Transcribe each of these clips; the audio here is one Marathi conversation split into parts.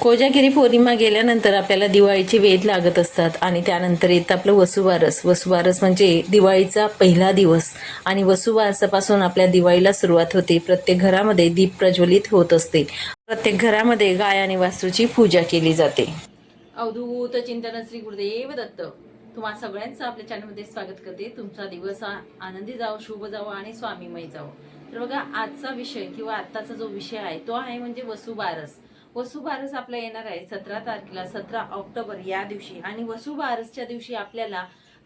कोजागिरी पौर्णिमा गेल्यानंतर आपल्याला दिवाळीचे वेध लागत असतात आणि त्यानंतर येतं आपलं वसुबारस. वसुबारस म्हणजे दिवाळीचा पहिला दिवस. आणि वसुबारसापासून आपल्या दिवाळीला सुरुवात होते. प्रत्येक घरामध्ये दीप प्रज्वलित होत असते. प्रत्येक घरामध्ये गाय आणि वासूची पूजा केली जाते. अवधूत चिंतन श्री गुरुदेव दत्त. तुम्हा सगळ्यांचं आपल्या चॅनलमध्ये स्वागत करते. तुमचा दिवस आनंदी जावो शुभ जावो आणि स्वामीमय जावो. तर बघा आजचा विषय किंवा आत्ताचा जो विषय आहे तो आहे म्हणजे वसुबारस. वसुबारस आपला येणार आहे सतरा तारखेला सतरा ऑक्टोबर या दिवशी. आणि वसुबारसच्या दिवशी आपल्याला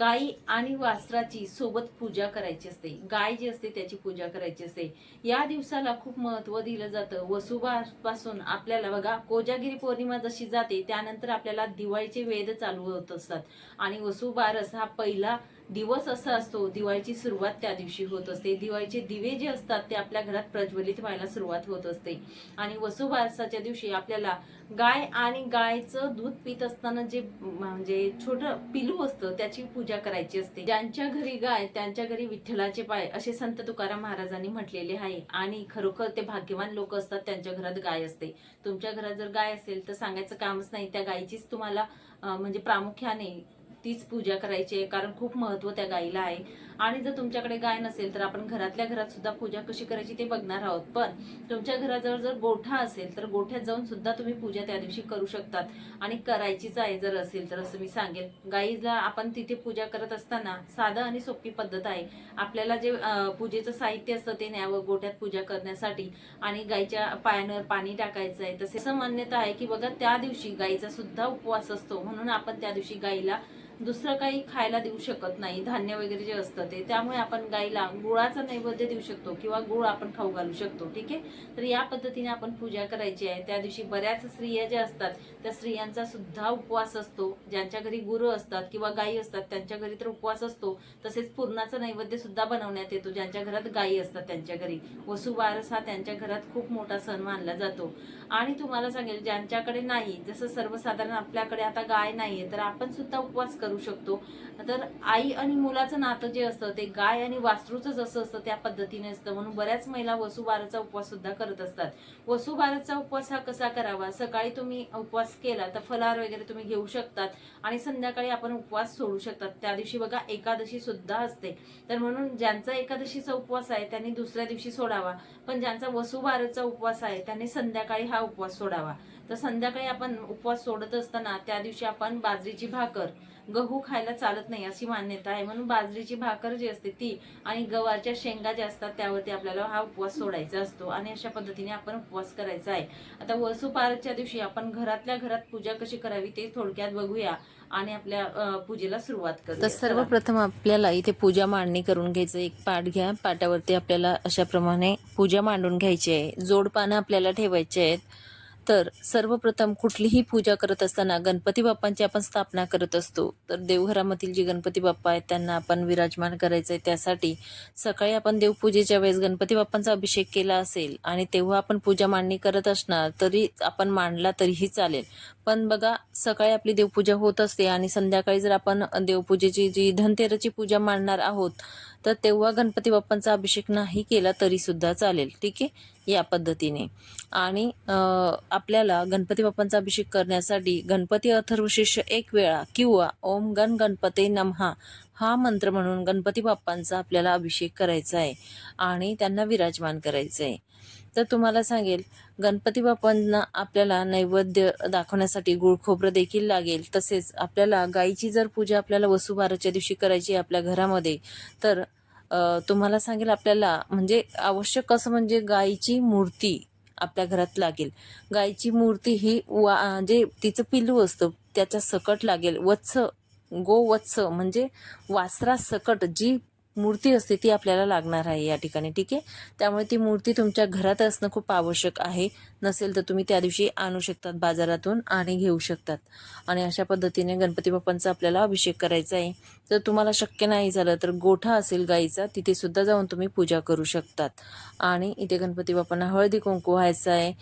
गाई आणि वासराची सोबत पूजा करायची असते. गाय जी असते त्याची पूजा करायची असते. या दिवसाला खूप महत्त्व दिलं जातं. वसुबापासून आपल्याला बघा कोजागिरी पौर्णिमा जशी जाते त्यानंतर आपल्याला दिवाळीचे वेद चालू होत असतात. आणि वसुबारस हा पहिला दिवस असा असतो दिवाळीची सुरुवात त्या दिवशी होत असते. दिवाळीचे दिवे जे असतात ते आपल्या घरात प्रज्वलित व्हायला सुरुवात होत असते. आणि वसुबारसाच्या दिवशी आपल्याला गाय आणि गायचं दूध पित असताना जे म्हणजे छोटं पिलू असतं त्याची पूजा करायची असते. ज्यांच्या घरी गाय त्यांच्या घरी विठ्ठलाचे पाय असे संत तुकाराम महाराजांनी म्हटलेले आहे. आणि खरोखर ते भाग्यवान लोक असतात त्यांच्या घरात गाय असते. तुमच्या घरात जर गाय असेल तर सांगायचं कामच नाही. त्या गायीचीच तुम्हाला म्हणजे प्रामुख्याने तीच पूजा करायची आहे कारण खूप महत्त्व त्या गायीला आहे. आणि जर तुमच्याकडे गाय नसेल तर आपण घरातल्या घरात सुद्धा पूजा कशी करायची ते बघणार आहोत. पण तुमच्या घराजवळ जर गोठा असेल तर गोठ्यात जाऊन सुद्धा तुम्ही पूजा त्या दिवशी करू शकतात. आणि करायचीच आहे जर असेल तर असं मी सांगेल गायीला आपण तिथे पूजा करत असताना साधं आणि सोपी पद्धत आहे. आपल्याला जे पूजेचं साहित्य असतं ते न्यावं गोठ्यात पूजा करण्यासाठी. आणि गाईच्या पायांवर पाणी टाकायचं आहे. तसे असं मान्यता आहे की बघा त्या दिवशी गायीचा सुद्धा उपवास असतो. म्हणून आपण त्या दिवशी गाईला दुसरं काही खायला देऊ शकत नाही धान्य वगैरे जे असतं ते. त्यामुळे आपण गाईला गुळाचा नैवेद्य देऊ शकतो किंवा गुळ आपण खाऊ घालू शकतो ठीक आहे? तर या पद्धतीने आपण पूजा करायची आहे. त्या दिवशी बऱ्याच स्त्रिया ज्या असतात त्या स्त्रियांचा सुद्धा उपवास असतो. ज्यांच्या घरी गुरु असतात किंवा गायी असतात त्यांच्या घरी तर उपवास असतो. तसेच पूर्णाचा नैवेद्य सुद्धा बनवण्यात येतो. ज्यांच्या घरात गायी असतात त्यांच्या घरी. वसुबारस हा त्यांच्या घरात खूप मोठा सण मानला जातो. आणि तुम्हाला सांगेल ज्यांच्याकडे नाही जसं सर्वसाधारण आपल्याकडे आता गाय नाहीये तर आपण सुद्धा उपवास करू शकतो. तर आई आणि मुलाचं नातं जे असतं ते गाय आणि वासरूचं जसं असतं त्या पद्धतीने असतं. म्हणून बऱ्याच महिला वसुबाराचा उपवास सुद्धा करत असतात. वसुबाराचा उपवास हा कसा करावा? सकाळी तुम्ही उपवास केला तर फलहार वगैरे तुम्ही घेऊ शकतात आणि संध्याकाळी आपण उपवास सोडू शकतात. त्या दिवशी बघा एकादशी सुद्धा असते. तर म्हणून ज्यांचा एकादशीचा उपवास आहे त्यांनी दुसऱ्या दिवशी सोडावा. पण ज्यांचा वसुबाराचा उपवास आहे त्यांनी संध्याकाळी हा उपवास सोडावा. तर संध्याकाळी आपण उपवास सोडत असताना त्या दिवशी आपण बाजरीची भाकर गहू खायला चालत नाही अशी मान्यता आहे. म्हणून बाजरीची भाकर जी असते ती आणि गव्हाच्या शेंगा ज्या असतात त्यावरती आपल्याला हा उपवास सोडायचा असतो आणि अशा पद्धतीने आपण उपवास करायचा आहे. आता वसुपारच्या दिवशी आपण घरातल्या घरात पूजा कशी करावी ते थोडक्यात बघूया आणि आपल्या पूजेला सुरुवात करू तर सर्वप्रथम आपल्याला इथे पूजा मांडणी करून घ्यायचं. एक पाट घ्या. पाटावरती आपल्याला अशा प्रमाणे पूजा मांडून घ्यायची आहे. जोडपानं आपल्याला ठेवायचे आहेत. तर सर्वप्रथम कुठलीही पूजा करत असताना गणपती बाप्पांची आपण स्थापना करत असतो. तर देवघरामधील जे गणपती बाप्पा आहेत त्यांना आपण विराजमान करायचं आहे त्यासाठी सकाळी आपण देवपूजेच्या वेळेस गणपती बाप्पांचा अभिषेक केला असेल आणि तेव्हा आपण पूजा मांडणी करत असणार तरी आपण मांडला तरीही चालेल. पण बघा सकाळी आपली देवपूजा होत असते आणि संध्याकाळी जर आपण देवपूजेची जी धनतेरची पूजा मांडणार आहोत तर तेव्हा गणपती बाप्पांचा अभिषेक नाही केला तरी सुद्धा चालेल. ठीक आहे? या पद्धतीने. आणि आपल्याला गणपती बाप्पांचा अभिषेक करण्यासाठी गणपती अथर्वशीर्ष एक वेळा किंवा ओम गण गणपती नमहा हा मंत्र म्हणून गणपती बाप्पांचा आपल्याला अभिषेक करायचा आहे आणि त्यांना विराजमान करायचं आहे तर तुम्हाला सांगेल गणपती बाप्पांना आपल्याला नैवेद्य दाखवण्यासाठी गुळ खोबरं देखील लागेल. तसेच आपल्याला गाईची जर पूजा आपल्याला वसुबाराच्या दिवशी करायची आहे आपल्या घरामध्ये तर तुम्हाला सांगेल आपल्याला म्हणजे आवश्यक असं म्हणजे गाईची मूर्ती आपल्या घरात लागेल. गाईची मूर्ती ही वा जे तिचं पिल्लू असतं त्याच्या सकट लागेल. वत्स गो वत्स म्हणजे वासरा सकट जी मूर्ती असते ती आपल्याला लागणार आहे या ठिकाणी ठीक आहे? त्यामुळे ती मूर्ती तुमच्या घरात असणं खूप आवश्यक आहे. नसेल तर तुम्ही त्या दिवशी आणू शकतात बाजारातून आणि घेऊ शकतात. आणि अशा पद्धतीने गणपती बाप्पांचा आपल्याला अभिषेक करायचा आहे. जर तुम्हाला शक्य नाही झालं तर गोठा असेल गाईचा तिथे सुद्धा जाऊन तुम्ही पूजा करू शकतात. आणि इथे गणपती बाप्पांना हळदी कुंकू व्हायचं आहे.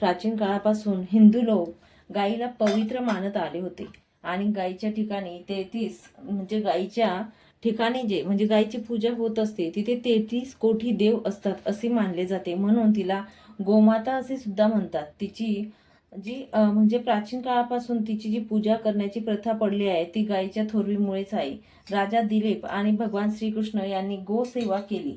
प्राचीन काळापासून हिंदू लोक गाईला पवित्र मानत आले होते. आणि गाईच्या ठिकाणी तेहतीस म्हणजे गाईच्या ठिकाणी जे म्हणजे गायीची पूजा होत असते तिथे तेहतीस कोटी देव असतात असे मानले जाते. म्हणून तिला गोमाता असे सुद्धा म्हणतात. तिची जी म्हणजे प्राचीन काळापासून तिची जी पूजा करण्याची प्रथा पडली आहे ती गायीच्या थोरवीमुळेच आहे. राजा दिलीप आणि भगवान श्रीकृष्ण यांनी गोसेवा केली.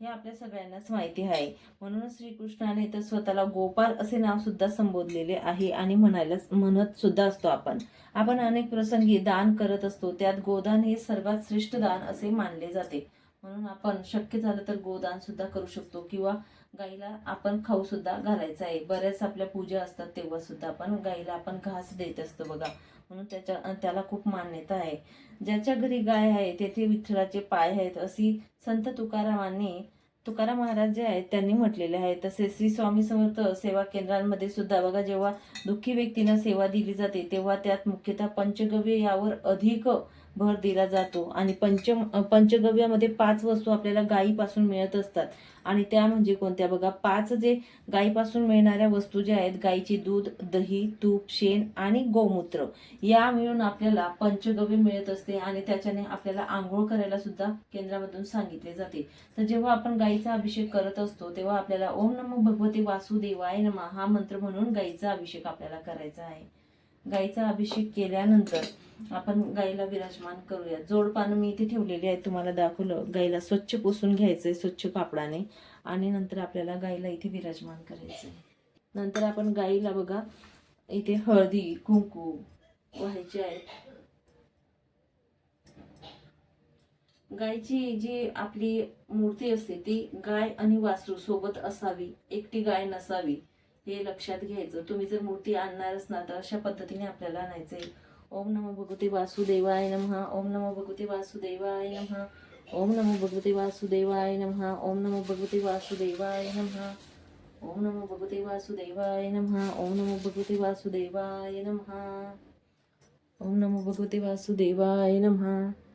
हे आपल्या सगळ्यांनाच माहिती आहे. म्हणूनच श्रीकृष्णाने तर स्वतःला गोपाल असे नाव सुद्धा संबोधलेले आहे आणि म्हणायला म्हणत सुद्धा असतो आपण. आपण अनेक प्रसंगी दान करत असतो त्यात गोदान हे सर्वात श्रेष्ठ दान असे मानले जाते. म्हणून आपण शक्य झालं तर गोदान सुद्धा करू शकतो किंवा गाईला आपण खाऊ सुद्धा घालायचं आहे. बऱ्याच आपल्या पूजा असतात तेव्हा सुद्धा आपण गाईला आपण घास देत असतो बघा. म्हणून त्याच्या त्याला खूप मान्यता आहे. ज्याच्या घरी गाय आहे तेथे विठ्ठलाचे पाय आहेत अशी संत तुकारामांनी तुकाराम महाराज जे आहेत त्यांनी म्हटलेले आहे. तसेच श्री स्वामी समर्थ सेवा केंद्रांमध्ये सुद्धा बघा जेव्हा दुःखी व्यक्तींना सेवा दिली जाते तेव्हा त्यात मुख्यतः पंचगव्य यावर अधिक भर दिला जातो. आणि पंच पंचगव्यामध्ये पाच वस्तू आपल्याला गायीपासून मिळत असतात. आणि त्या म्हणजे कोणत्या? बघा पाच जे गायीपासून मिळणाऱ्या वस्तू ज्या आहेत गायीचे दूध दही तूप शेण आणि गोमूत्र या मिळून आपल्याला पंचगव्य मिळत असते आणि त्याच्याने आपल्याला आंघोळ करायला सुद्धा केंद्रामधून सांगितले जाते. तर जेव्हा आपण गायीचा अभिषेक करत असतो तेव्हा आपल्याला ओम नमो भगवते वासुदेवाय नमा हा मंत्र म्हणून गायीचा अभिषेक आपल्याला करायचा आहे. गाईचा अभिषेक केल्यानंतर आपण गाईला विराजमान करूया. जोडपानं मी इथे ठेवलेली आहे तुम्हाला दाखवलं. गाईला स्वच्छ पुसून घ्यायचंय स्वच्छ कापडाने. आणि नंतर आपल्याला गाईला इथे विराजमान करायचंय. नंतर आपण गाईला बघा इथे हळदी कुंकू व्हायचे आहेत. गायची जी आपली मूर्ती असते ती गाय आणि वासरू सोबत असावी एकटी गाय नसावी. हे लक्षात घ्यायचं. तुम्ही जर मूर्ती आणणारच ना तर अशा पद्धतीने आपल्याला आणायचंय. ओम नमो भगवते वासुदेवाय नमः. ओम नमो भगवते वासुदेवाय नमः. ओम नमो भगवते वासुदेवाय नमः. ओम नमो भगवते वासुदेवाय नमः. ओम नमो भगवते वासुदेवाय नमः. ओम नमो भगवते वासुदेवाय नमः. ओम नमो भगवते वासुदेवाय नमः.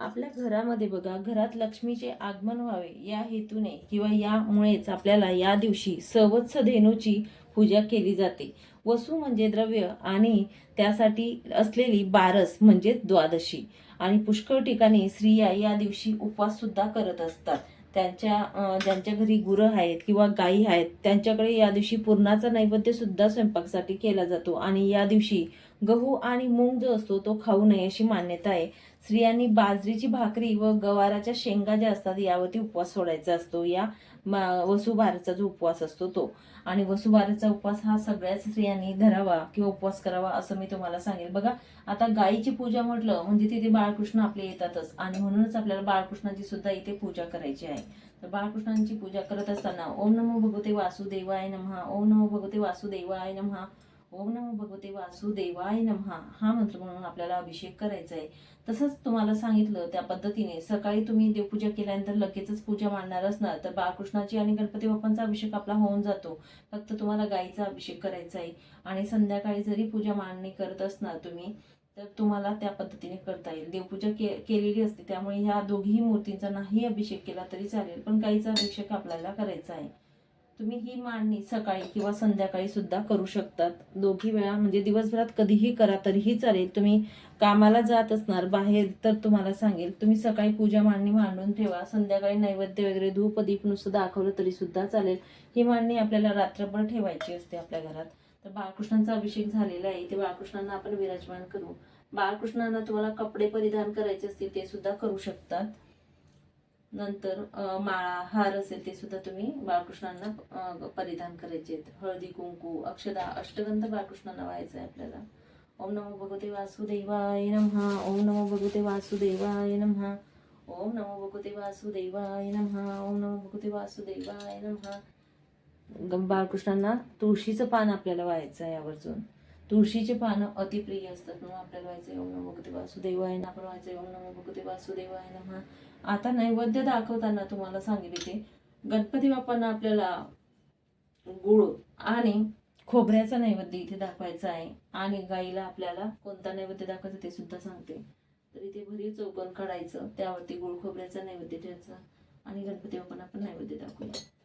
आपल्या घरामध्ये बघा घरात लक्ष्मीचे आगमन व्हावे या हेतूने किंवा यामुळेच आपल्याला या दिवशी सवत्स धेनूची पूजा केली जाते. वसू म्हणजे द्रव्य आणि त्यासाठी असलेली बारस म्हणजे द्वादशी. आणि पुष्कळ ठिकाणी स्त्रिया या दिवशी उपवास सुद्धा करत असतात. त्यांच्या ज्यांच्या घरी गुरं आहेत किंवा गायी आहेत त्यांच्याकडे या दिवशी पुरणाचा नैवेद्यसुद्धा स्वयंपाकासाठी केला जातो. आणि या दिवशी गहू आणि मूग जो असतो तो खाऊ नये अशी मान्यता आहे. स्त्रियांनी बाजरीची भाकरी व गवाराच्या शेंगा ज्या असतात यावरती उपवास सोडायचा असतो. या मा- वसुबारचा जो उपवास असतो तो. आणि वसुबारेचा उपवास हा सगळ्याच स्त्रियांनी धरावा किंवा उपवास करावा असं मी तुम्हाला सांगेल. बघा आता गायीची पूजा म्हटलं म्हणजे तिथे बाळकृष्ण आपले येतातच. आणि म्हणूनच आपल्याला बाळकृष्णाची सुद्धा इथे पूजा करायची आहे. तर बाळकृष्णांची पूजा करत असताना ओम नमो भगवते वासुदेवाय नमहा ओम नमो भगवते वासुदेवाय नमहा ओम नमो भगवते वासुदेवाय नमहा. हा मंत्र म्हणून आपल्याला अभिषेक करायचा आहे तसंच तुम्हाला सांगितलं त्या पद्धतीने सकाळी तुम्ही देवपूजा केल्यानंतर लगेचच पूजा मांडणार असणार तर बाळकृष्णाची आणि गणपती बाप्पांचा अभिषेक आपला होऊन जातो. फक्त तुम्हाला गाईचा अभिषेक करायचा आहे आणि संध्याकाळी जरी पूजा मांडणी करत असणार तुम्ही तर तुम्हाला त्या पद्धतीने करता येईल. देवपूजा के केलेली असते त्यामुळे ह्या दोघीही मूर्तींचा नाही अभिषेक केला तरी चालेल पण गाईचा अभिषेक आपल्याला करायचा आहे तुम्ही ही मांडणी सकाळी किंवा संध्याकाळी सुद्धा करू शकतात. दोघी वेळा म्हणजे दिवसभरात कधीही करा तरीही चालेल. तुम्ही कामाला जात असणार बाहेर तर तुम्हाला सांगेल तुम्ही सकाळी पूजा मांडणी मांडून ठेवा. संध्याकाळी नैवेद्य वगैरे धूप दीप नुसतं दाखवलं तरी सुद्धा चालेल. ही मांडणी आपल्याला रात्रभर ठेवायची असते आपल्या घरात. तर बाळकृष्णांचा अभिषेक झालेला आहे. ते बाळकृष्णांना आपण विराजमान करू. बाळकृष्णांना तुम्हाला कपडे परिधान करायचे असतील ते सुद्धा करू शकतात. नंतर माळा हार असेल ते सुद्धा तुम्ही बाळकृष्णांना परिधान करायचे आहेत. हळदी कुंकू अक्षदा अष्टगंध बाळकृष्णांना व्हायचं आहे आपल्याला. ओम नमो भगवते वासुदेवाय नमहा. ओम नमो भगवते वासुदेवाय नमहा. ओम नमो भगवते वासुदेवाय नमहा. ओम नमो भगवते वासुदेवाय नमहा. बाळकृष्णांना तुळशीचं पान आपल्याला व्हायचं आहे यावरचून तुळशीचे पानं अतिप्रिय असतात. म्हणून आपल्याला व्हायचं ओम नमो भगवते वासुदेवाय नमः आपण व्हायचं ओम नमो भगवते वासुदेवाय नमः आता नैवेद्य दाखवताना तुम्हाला सांगितले ते गणपती बाप्पांना आपल्याला गुळ आणि खोबऱ्याचा नैवेद्य इथे दाखवायचा आहे. आणि गाईला आपल्याला कोणता नैवेद्य दाखवायचा ते सुद्धा सांगते. तर इथे भरीव चौकन काढायचं त्यावरती गुळ खोबऱ्याचा नैवेद्य द्यायचा आणि गणपती बाप्पांना आपण नैवेद्य दाखवूया.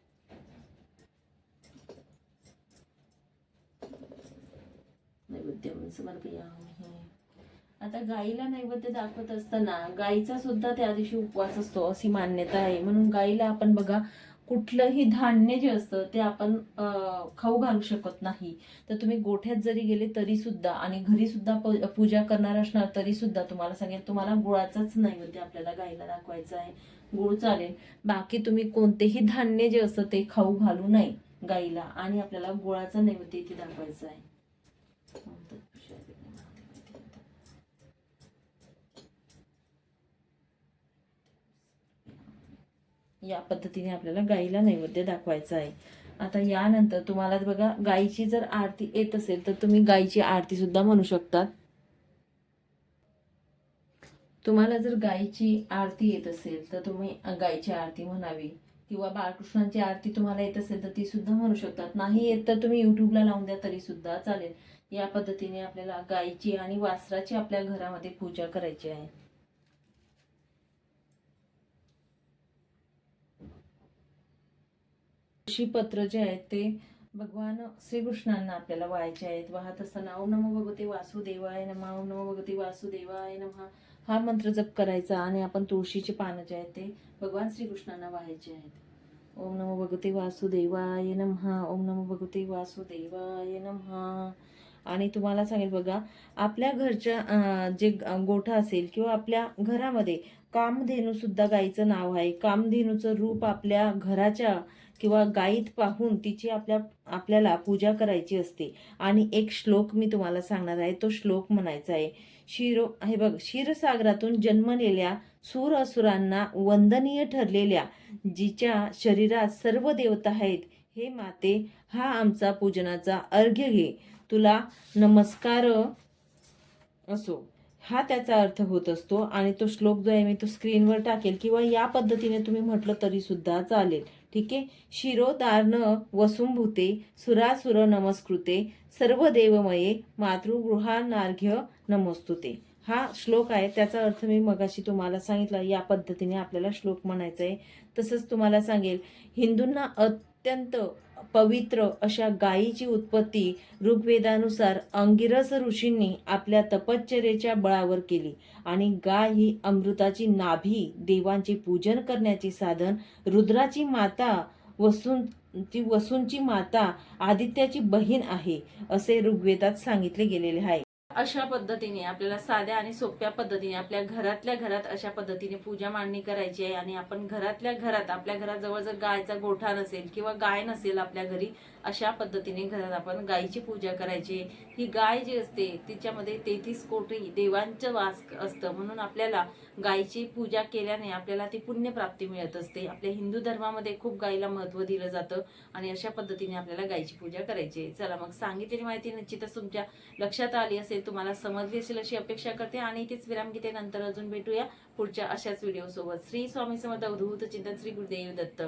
नैवेद्य समर्पयामि आता गाईला नैवेद्य दाखवत असताना गाईचा सुद्धा त्या दिवशी उपवास असतो अशी मान्यता आहे. म्हणून गाईला आपण बघा कुठलंही धान्य जे असतं ते आपण खाऊ घालू शकत नाही. तर तुम्ही गोठ्यात जरी गेले तरी सुद्धा आणि घरी सुद्धा प- पूजा करणार असणार तरी सुद्धा तुम्हाला सांगेल तुम्हाला गुळाचाच नैवेद्य आपल्याला गाईला दाखवायचा आहे. गुळ चालेल. बाकी तुम्ही कोणतेही धान्य जे असतं ते खाऊ घालू नये गाईला. आणि आपल्याला गुळाचा नैवेद्य इथे दाखवायचा आहे. या पद्धतीने आपल्याला गाईला नैवेद्य दाखवायचा आहे. आता यानंतर तुम्हाला बघा गाईची जर आरती येत असेल तर तुम्ही गाईची आरती सुद्धा म्हणू शकतात. तुम्हाला जर गाईची आरती येत असेल तर तुम्ही गाईची आरती म्हणावी. किंवा बाळकृष्णांची आरती तुम्हाला येत असेल तर ती सुद्धा म्हणू शकतात. नाही येत तर तुम्ही युट्यूबला लावून द्या तरी सुद्धा चालेल. या पद्धतीने आपल्याला गाईची आणि वासराची आपल्या घरामध्ये पूजा करायची आहे. पत्र जे आहेत ते भगवान श्रीकृष्णांना आपल्याला व्हायचे आहेत. वाहत असताना ओम नमो भगवते वासुदेवाय नमः ओम नमो भगवते वासुदेवाय नमा हा मंत्र जप करायचा आणि आपण तुळशीचे पानं जे आहेत ते भगवान श्रीकृष्णांना व्हायचे आहेत. ओम नमो भगवते वासुदेवाय नमहा ओम नमो भगवते वासुदेवाय नमहा आणि तुम्हाला सांगेल बघा आपल्या घरच्या जे गोठा असेल किंवा आपल्या घरामध्ये कामधेनूसुद्धा गाईचं नाव आहे. कामधेनूचं रूप आपल्या घराच्या किंवा गाईत पाहून तिची आपल्या आपल्याला पूजा करायची असते. आणि एक श्लोक मी तुम्हाला सांगणार आहे तो श्लोक म्हणायचा आहे. शिरो हे बघ क्षीरसागरातून जन्मलेल्या सूर असुरांना वंदनीय ठरलेल्या जिच्या शरीरात सर्व देवता आहेत हे माते हा आमचा पूजनाचा अर्घ्य घे. तुला नमस्कार असो. हा त्याचा अर्थ होत असतो आणि तो श्लोक जो आहे मी तो स्क्रीनवर टाकेल किंवा या पद्धतीने तुम्ही म्हटलं तरी सुद्धा चालेल. ठीक आहे? शिरोदार्ण वसुंभूते सुरासुर नमस्कृते सर्व देवमये मातृगृहानार्घ्य नमस्तुते. हा श्लोक आहे. त्याचा अर्थ मी मगाशी तुम्हाला सांगितला. या पद्धतीने आपल्याला श्लोक म्हणायचा आहे तसंच तुम्हाला सांगेल. हिंदूंना अत्यंत पवित्र अशा गायीची उत्पत्ती ऋग्वेदानुसार अंगिरस ऋषींनी आपल्या तपश्चर्येच्या बळावर केली. आणि गाय ही अमृताची नाभी देवांचे पूजन करण्याचे साधन रुद्राची माता वसून ती वसूंची माता आदित्याची बहीण आहे असे ऋग्वेदात सांगितले गेलेले आहे. अशा पद्धतीने आपल्याला साध्या आणि सोप्या पद्धतीने आपल्या घरातल्या घरात अशा पद्धतीने पूजा मांडणी करायची आहे आणि आपण घरातल्या घरात आपल्या घराजवळ जर गायचा गोठा नसेल किंवा गाय नसेल आपल्या घरी अशा पद्धतीने घरात आपण गायीची पूजा करायची. ही गाय जी असते तिच्यामध्ये तेहतीस कोटी देवांचं वास असतं. म्हणून आपल्याला गायीची पूजा केल्याने आपल्याला ती पुण्यप्राप्ती मिळत असते. आपल्या हिंदू धर्मामध्ये खूप गायीला महत्त्व दिलं जातं आणि अशा पद्धतीने आपल्याला गायीची पूजा करायची. आहे चला मग सांगितलेली माहिती निश्चितच तुमच्या लक्षात आली असेल. तुम्हाला समजली असेल अशी अपेक्षा करते आणि इथेच विराम घेते नंतर अजून भेटूया पुढच्या अशाच व्हिडिओ सोबत. श्री स्वामी समर्थ अवधूत चिंतन श्री गुरुदेव दत्त.